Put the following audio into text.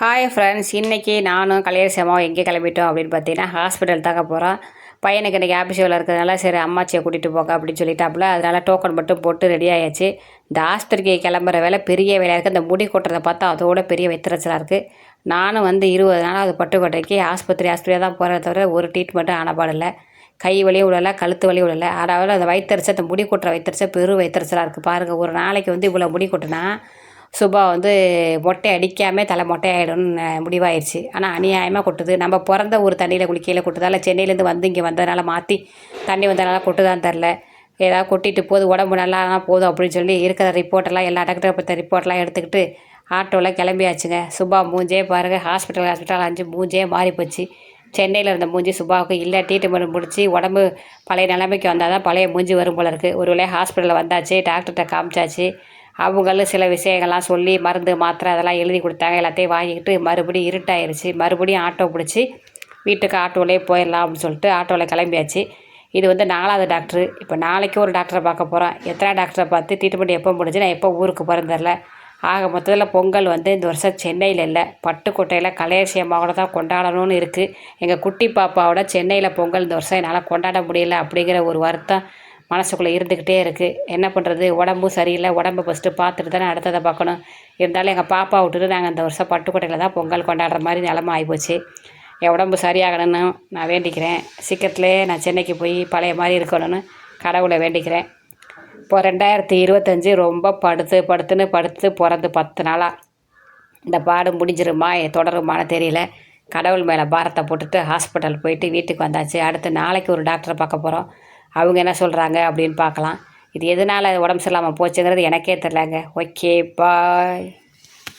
Hi friends இன்றைக்கி நானும் கல்யாண சேமாவும் எங்கே கிளம்பிட்டோம் அப்படின்னு பார்த்தீங்கன்னா ஹாஸ்பிட்டல் தாங்க போகிறோம் பையனுக்கு இன்றைக்கி ஆஃபீஸில் இருக்கிறதுனால சரி அம்மாச்சியை கூட்டிகிட்டு போங்க அப்படின்னு சொல்லிட்டாப்புல. அதனால் டோக்கன் மட்டும் போட்டு ரெடி ஆயாச்சு. இந்த ஆஸ்பத்திரிக்கு கிளம்புற வேலை பெரிய வேலையாக இருக்குது இந்த முடி கொட்டுறதை பார்த்தா அதோட பெரிய வெத்திரச்சலாக இருக்குது நானும் வந்து இருபது நாள் அது பட்டுக்கோட்டைக்கு ஆஸ்பத்திரி ஆஸ்பத்திரியாக தான் போகிறத தவிர ஒரு ட்ரீட்மெண்ட்டும் ஆனப்பாடில்லை கை வலியும் விடலை கழுத்து வலி விடலை. அதாவது அந்த வயிற்றுச்சல் அந்த முடி கொட்டுற வயிற்றுச்சல் பெரும் வயிற்றுச்சலாக இருக்குது பாருங்கள் ஒரு நாளைக்கு வந்து இவ்வளோ முடி கொட்டுனா சுபா வந்து மொட்டை அடிக்காமல் தலை மொட்டையாயிடும்னு முடிவாயிருச்சு. ஆனால் அநியாயமாக கொட்டுது. நம்ம பிறந்த ஒரு தண்ணியில் குளிக்கையில் கொட்டுதால சென்னையிலேருந்து வந்து இங்கே வந்ததுனால மாற்றி தண்ணி வந்ததுனால கொட்டுதான் தெரில ஏதாவது கொட்டிட்டு போது உடம்பு நல்லா போதும் அப்படின்னு சொல்லி இருக்கிற ரிப்போர்ட்டெல்லாம் எல்லா டாக்டரை பற்றி ரிப்போர்ட்லாம் எடுத்துக்கிட்டு ஆட்டோவில் கிளம்பியாச்சுங்க. சுபா மூஞ்சே பாருங்கள் ஹாஸ்பிட்டல் ஹாஸ்பிட்டல் அஞ்சு மூஞ்சே மாறி போச்சு. சென்னையில் இருந்த மூஞ்சி சுபாவுக்கு இல்லை. ட்ரீட்மெண்ட் முடிச்சு உடம்பு பழைய நிலைமைக்கு வந்தால் தான் பழைய மூஞ்சி வரும் போல இருக்குது ஒரு ஹாஸ்பிட்டலில் வந்தாச்சு டாக்டர்கிட்ட காமிச்சாச்சு. அவங்களும் சில விஷயங்கள்லாம் சொல்லி மருந்து மாத்திரை அதெல்லாம் எழுதி கொடுத்தாங்க. எல்லாத்தையும் வாங்கிக்கிட்டு மறுபடியும் இருட்டாயிருச்சு. மறுபடியும் ஆட்டோ பிடிச்சி வீட்டுக்கு ஆட்டோவிலே போயிடலாம் அப்படின்னு சொல்லிட்டு ஆட்டோவில் கிளம்பியாச்சு. இது வந்து நாலாவது டாக்டரு. இப்போ நாளைக்கு ஒரு டாக்டரை பார்க்க போகிறோம் எத்தனை டாக்டரை பார்த்து ட்ரீட்மெண்ட் எப்போ முடிஞ்சு நான் எப்போ ஊருக்கு பிறந்துடல ஆக மொத்தத்தில் பொங்கல் வந்து இந்த வருஷம் சென்னையில் இல்லை. பட்டுக்கோட்டையில் கலையசியமாவோட தான் கொண்டாடணும்னு இருக்குது எங்கள் குட்டி பாப்பாவோட சென்னையில் பொங்கல் இந்த வருஷம் என்னால் கொண்டாட முடியல அப்படிங்கிற ஒரு வருத்தம் மனசுக்குள்ளே இருந்துக்கிட்டே இருக்குது என்ன பண்ணுறது உடம்பும் சரியில்லை. உடம்பு ஃபஸ்ட்டு பார்த்துட்டு தானே அடுத்ததை பார்க்கணும். இருந்தாலும் எங்கள் பாப்பா விட்டுட்டு நாங்கள் இந்த வருஷம் பட்டுக்கோட்டையில் தான் பொங்கல் கொண்டாடுற மாதிரி நிலமை ஆகிப்போச்சு என் உடம்பு சரியாகணும்னு நான் வேண்டிக்கிறேன். சீக்கிரத்துலேயே நான் சென்னைக்கு போய் பழைய மாதிரி இருக்கணும்னு கடவுளை வேண்டிக்கிறேன். இப்போ ரெண்டாயிரத்தி இருபத்தஞ்சி ரொம்ப படுத்து படுத்துன்னு படுத்து பிறந்து பத்து நாளாக இந்த பாடு முடிஞ்சிருமா? தொடருமான்னு தெரியல. கடவுள் மேலே பாரத்தை போட்டுட்டு ஹாஸ்பிட்டல் போயிட்டு வீட்டுக்கு வந்தாச்சு. அடுத்து நாளைக்கு ஒரு டாக்டரை பார்க்க போகிறோம் அவங்க என்ன சொல்கிறாங்க அப்படின்னு பார்க்கலாம். இது எதனால் உடம்பு சரியில்லாமல் போச்சுங்கிறது எனக்கே தெரிலங்க ஓகே பாய்